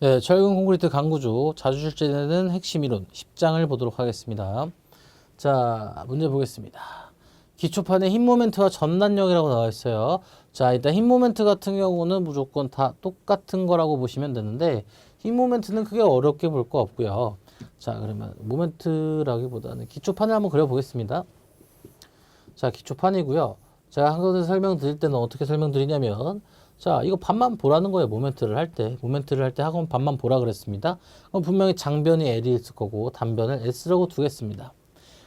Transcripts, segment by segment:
네, 철근 콘크리트 강구조 자주 출제되는 핵심 이론 10장을 보도록 하겠습니다. 자, 문제 보겠습니다. 기초판에 힘 모멘트와 전단력이라고 나와 있어요. 자, 일단 힘 모멘트 같은 경우는 무조건 다 똑같은 거라고 보시면 되는데 힘 모멘트는 크게 어렵게 볼 거 없고요. 자, 그러면 모멘트라기보다는 기초판을 한번 그려 보겠습니다. 자, 기초판이고요. 제가 한 것을 설명드릴 때는 어떻게 설명드리냐면 자, 이거 반만 보라는 거예요. 모멘트를 할 때. 모멘트를 할 때 학원 반만 보라 그랬습니다. 그럼 분명히 장변이 L이 있을 거고 단변을 S라고 두겠습니다.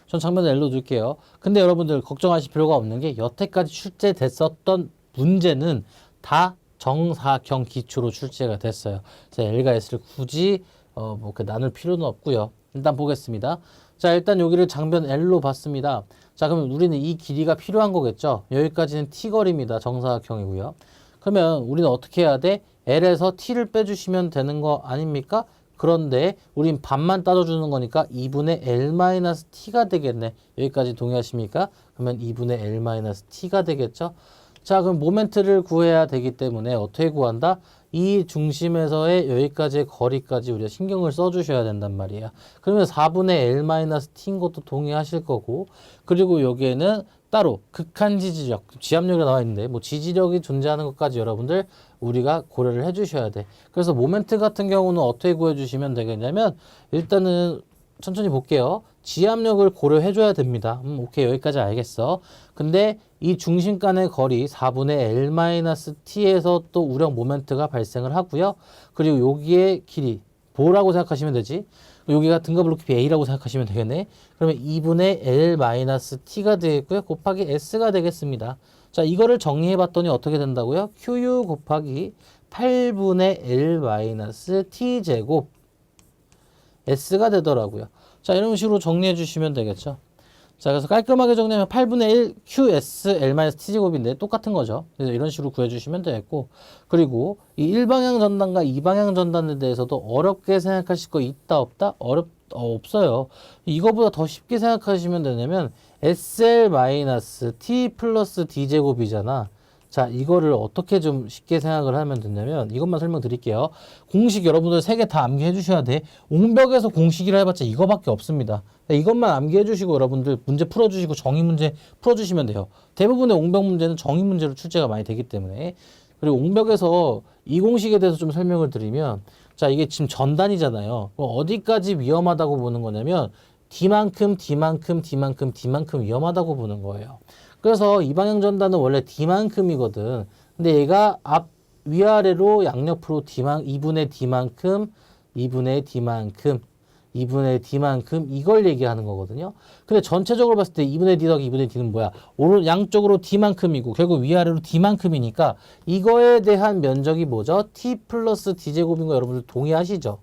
전 장변을 L로 둘게요. 근데 여러분들 걱정하실 필요가 없는 게 여태까지 출제됐었던 문제는 다 정사경 기초로 출제가 됐어요. 자, L과 S를 굳이 어, 뭐 이렇게 나눌 필요는 없고요. 일단 보겠습니다. 자, 일단 여기를 장변 L로 봤습니다. 자, 그러면 우리는 이 길이가 필요한 거겠죠? 여기까지는 T거리입니다. 정사각형이고요. 그러면 우리는 어떻게 해야 돼? L에서 T를 빼주시면 되는 거 아닙니까? 그런데 우린 반만 따져주는 거니까 2분의 L-T가 되겠네. 여기까지 동의하십니까? 그러면 2분의 L-T가 되겠죠? 자, 그럼 모멘트를 구해야 되기 때문에 어떻게 구한다? 이 중심에서의 여기까지의 거리까지 우리가 신경을 써주셔야 된단 말이에요. 그러면 4분의 L-T인 것도 동의하실 거고, 그리고 여기에는 따로 극한 지지력, 지압력이 나와 있는데, 뭐 지지력이 존재하는 것까지 여러분들 우리가 고려를 해주셔야 돼. 그래서 모멘트 같은 경우는 어떻게 구해주시면 되겠냐면, 일단은 천천히 볼게요. 지압력을 고려해줘야 됩니다. 음, 오케이, 여기까지 알겠어. 근데 이 중심 간의 거리 4분의 L-T에서 또 우력 모멘트가 발생을 하고요. 그리고 여기에 길이 뭐라고 생각하시면 되지? 여기가 등급을 높이 A라고 생각하시면 되겠네. 그러면 2분의 L-T가 되겠고요. 곱하기 S가 되겠습니다. 자, 이거를 정리해 봤더니 어떻게 된다고요? QU 곱하기 8분의 L-T 제곱 S가 되더라고요. 자, 이런 식으로 정리해 주시면 되겠죠. 자, 그래서 깔끔하게 정리하면 8분의 1 QS L-T 제곱인데 똑같은 거죠. 그래서 이런 식으로 구해주시면 되겠고, 그리고 이 일방향 전단과 이방향 전단에 대해서도 어렵게 생각하실 거 있다 없다 어렵 어, 없어요. 이거보다 더 쉽게 생각하시면 되냐면 SL-T 플러스 D 제곱이잖아. 자, 이거를 어떻게 좀 쉽게 생각을 하면 되냐면 이것만 설명드릴게요. 공식 여러분들 세 개 다 암기해 주셔야 돼. 옹벽에서 공식이라 해봤자 이거밖에 없습니다. 이것만 암기해 주시고 여러분들 문제 풀어 주시고 정의 문제 풀어 주시면 돼요. 대부분의 옹벽 문제는 정의 문제로 출제가 많이 되기 때문에 그리고 옹벽에서 이 공식에 대해서 좀 설명을 드리면 자 이게 지금 전단이잖아요. 어디까지 위험하다고 보는 거냐면 D만큼 D만큼 D만큼 D만큼 위험하다고 보는 거예요. 그래서 이 방향 전단은 원래 D만큼이거든. 근데 얘가 앞 위아래로 양옆으로 D만 2분의 D만큼 2분의 D만큼 2분의 D만큼 이걸 얘기하는 거거든요. 근데 전체적으로 봤을 때 2분의 D 더하기 2분의 D는 뭐야? 오른 양쪽으로 D만큼이고 결국 위아래로 D만큼이니까 이거에 대한 면적이 뭐죠? T 플러스 D 제곱인 거 여러분들 동의하시죠?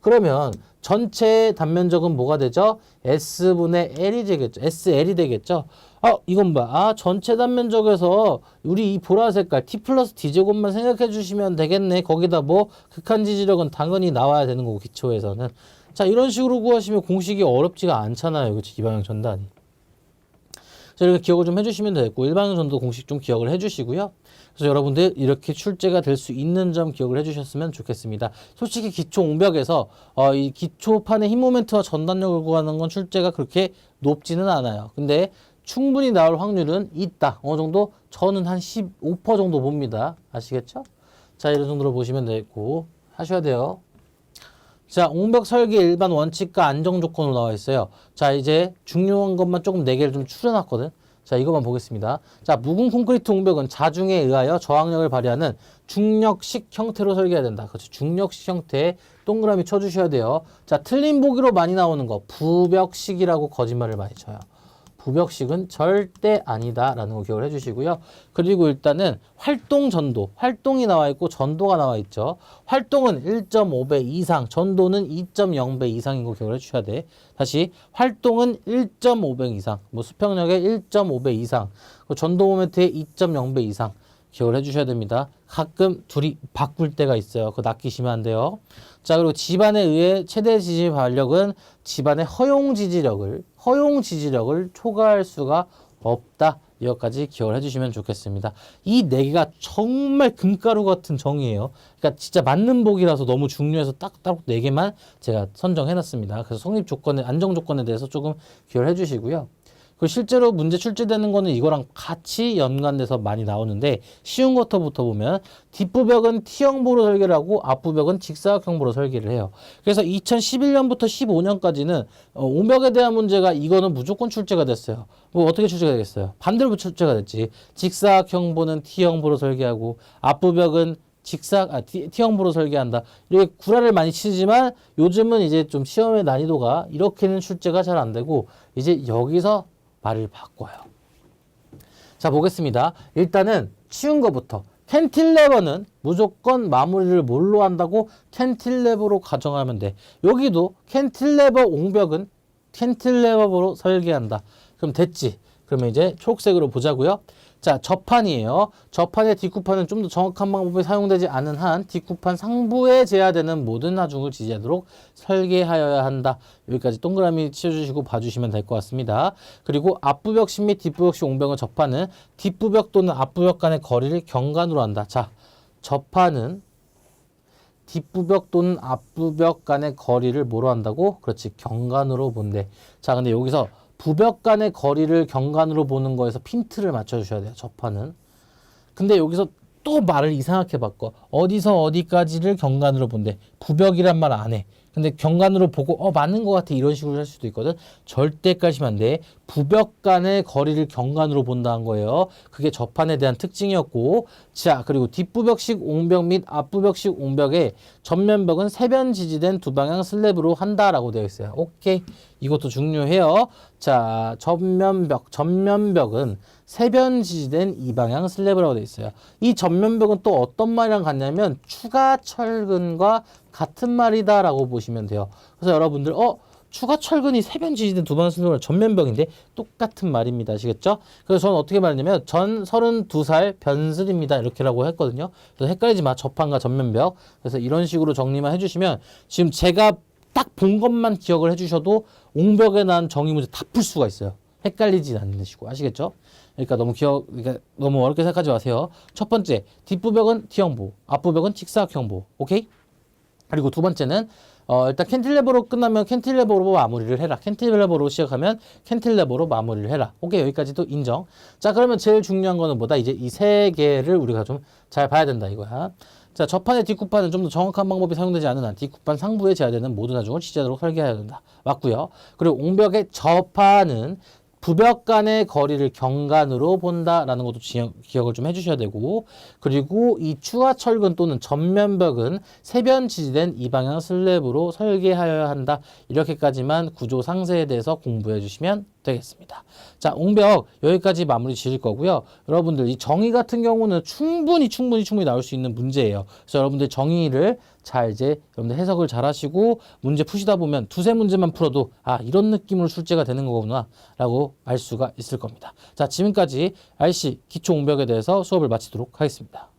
그러면 전체 단면적은 뭐가 되죠? S분의 L이 되겠죠. SL이 되겠죠. 아, 이건 뭐야? 아, 전체 단면적에서 우리 이 보라 색깔 T 플러스 D 제곱만 생각해 주시면 되겠네. 거기다 뭐 극한 지지력은 당연히 나와야 되는 거고 기초에서는. 자, 이런 식으로 구하시면 공식이 어렵지가 않잖아요. 그치? 이방향 전단이. 자, 이렇게 기억을 좀 해주시면 되겠고, 일방향 전도 공식 좀 기억을 해주시고요. 그래서 여러분들 이렇게 출제가 될 수 있는 점 기억을 해주셨으면 좋겠습니다. 솔직히 기초 옹벽에서 어, 이 기초판의 힘 모멘트와 전단력을 구하는 건 출제가 그렇게 높지는 않아요. 근데 충분히 나올 확률은 있다. 어느 정도? 저는 한 15% 정도 봅니다. 아시겠죠? 자, 이런 정도로 보시면 되겠고, 하셔야 돼요. 자, 옹벽 설계 일반 원칙과 안정 조건으로 나와 있어요. 자, 이제 중요한 것만 조금 네 개를 좀 추려놨거든. 자, 이것만 보겠습니다. 자, 묵은 콘크리트 옹벽은 자중에 의하여 저항력을 발휘하는 중력식 형태로 설계해야 된다. 그렇죠. 중력식 형태 동그라미 쳐주셔야 돼요. 자, 틀린 보기로 많이 나오는 거 부벽식이라고 거짓말을 많이 쳐요. 부벽식은 절대 아니다라는 거 기억을 해주시고요. 그리고 일단은 활동 전도, 활동이 나와 있고 전도가 나와 있죠. 활동은 1.5배 이상, 전도는 2.0배 이상인 거 기억을 해주셔야 돼. 다시 활동은 1.5배 이상, 뭐 수평력의 1.5배 이상, 그 전도 모멘트의 2.0배 이상 기억을 해주셔야 됩니다. 가끔 둘이 바꿀 때가 있어요. 그거 낚이시면 안 돼요. 자 그리고 집안에 의해 최대 지지 발력은 집안의 허용 지지력을 허용 지지력을 초과할 수가 없다. 이것까지 기억을 해주시면 좋겠습니다. 이 네 개가 정말 금가루 같은 정의예요. 그러니까 진짜 맞는 복이라서 너무 중요해서 딱딱 네 개만 제가 선정해놨습니다. 그래서 성립 조건에 안정 조건에 대해서 조금 기억을 해주시고요. 그 실제로 문제 출제되는 거는 이거랑 같이 연관돼서 많이 나오는데 쉬운 것부터 보면 뒷부벽은 T형보로 설계를 하고 앞부벽은 직사각형보로 설계를 해요. 그래서 2011년부터 15년까지는 어, 옹벽에 대한 문제가 이거는 무조건 출제가 됐어요. 뭐 어떻게 출제가 되겠어요? 반대로 출제가 됐지. 직사각형보는 T형보로 설계하고 앞부벽은 직사 아 T형보로 설계한다. 이렇게 구라를 많이 치지만 요즘은 이제 좀 시험의 난이도가 이렇게는 출제가 잘 안 되고 이제 여기서 말을 바꿔요. 자 보겠습니다. 일단은 쉬운 거부터 캔틸레버는 무조건 마무리를 뭘로 한다고 캔틸레버로 가정하면 돼. 여기도 캔틸레버 옹벽은 캔틸레버로 설계한다. 그럼 됐지. 그러면 이제 초록색으로 보자고요. 자, 접판이에요. 접판의 뒷구판은 좀 더 정확한 방법이 사용되지 않은 한 뒷구판 상부에 제하되는 모든 하중을 지지하도록 설계하여야 한다. 여기까지 동그라미 치워주시고 봐주시면 될 것 같습니다. 그리고 앞부벽식 및 뒷부벽식 옹벽을 접하는 뒷부벽 또는 앞부벽 간의 거리를 경간으로 한다. 자, 접하는 뒷부벽 또는 앞부벽 간의 거리를 뭐로 한다고? 그렇지, 경간으로 본대. 자, 근데 여기서 부벽 간의 거리를 경간으로 보는 거에서 핀트를 맞춰주셔야 돼요. 접하는. 근데 여기서 또 말을 이상하게 바꿔. 어디서 어디까지를 경간으로 본대. 부벽이란 말 안 해. 근데 경간으로 보고 어 맞는 것 같아 이런 식으로 할 수도 있거든. 절대 까시면 안 돼. 부벽 간의 거리를 경간으로 본다는 거예요. 그게 접판에 대한 특징이었고, 자 그리고 뒷부벽식 옹벽 및 앞부벽식 옹벽의 전면벽은 세변 지지된 두 방향 슬랩으로 한다라고 되어 있어요. 오케이. 이것도 중요해요. 자, 전면벽, 전면벽은 세변 지지된 이 방향 슬랩이라고 되어 있어요. 이 전면벽은 또 어떤 말이랑 같냐면 추가 철근과 같은 말이다라고 보시면 돼요. 그래서 여러분들 어 추가 철근이 세변 지지된 두 방향 슬랩은 전면벽인데 똑같은 말입니다. 아시겠죠? 그래서 저는 어떻게 말했냐면 전 32살 변슬입니다. 이렇게라고 했거든요. 그래서 헷갈리지 마. 접한과 전면벽. 그래서 이런 식으로 정리만 해주시면 지금 제가 딱 본 것만 기억을 해주셔도 옹벽에 난 정의 문제 다 풀 수가 있어요. 헷갈리지 않으시고 아시겠죠? 그러니까 너무 기억, 그러니까 너무 어렵게 생각하지 마세요. 첫 번째 뒷부벽은 T형보, 앞부벽은 직사각형보. 오케이? 그리고 두 번째는 어, 일단 캔틸레버로 끝나면 캔틸레버로 마무리를 해라. 캔틸레버로 시작하면 캔틸레버로 마무리를 해라. 오케이 여기까지도 인정. 자 그러면 제일 중요한 거는 뭐다? 이제 이 세 개를 우리가 좀 잘 봐야 된다 이거야. 자 접판의 뒷구판은 좀 더 정확한 방법이 사용되지 않은 한 뒷구판 상부에 제하되는 모든 하중을 취재하도록 설계해야 된다. 맞고요. 그리고 옹벽의 접판은 부벽 간의 거리를 경간으로 본다라는 것도 기억을 좀 해주셔야 되고 그리고 이 추가 철근 또는 전면벽은 세변 지지된 이 방향 슬랩으로 설계하여야 한다. 이렇게까지만 구조 상세에 대해서 공부해 주시면 되겠습니다. 자, 옹벽 여기까지 마무리 지을 거고요. 여러분들 이 정의 같은 경우는 충분히 충분히 충분히 나올 수 있는 문제예요. 그래서 여러분들 정의를 잘 이제 여러분들 해석을 잘 하시고 문제 푸시다 보면 두세 문제만 풀어도 아, 이런 느낌으로 출제가 되는 거구나라고 알 수가 있을 겁니다. 자, 지금까지 RC 기초 옹벽에 대해서 수업을 마치도록 하겠습니다.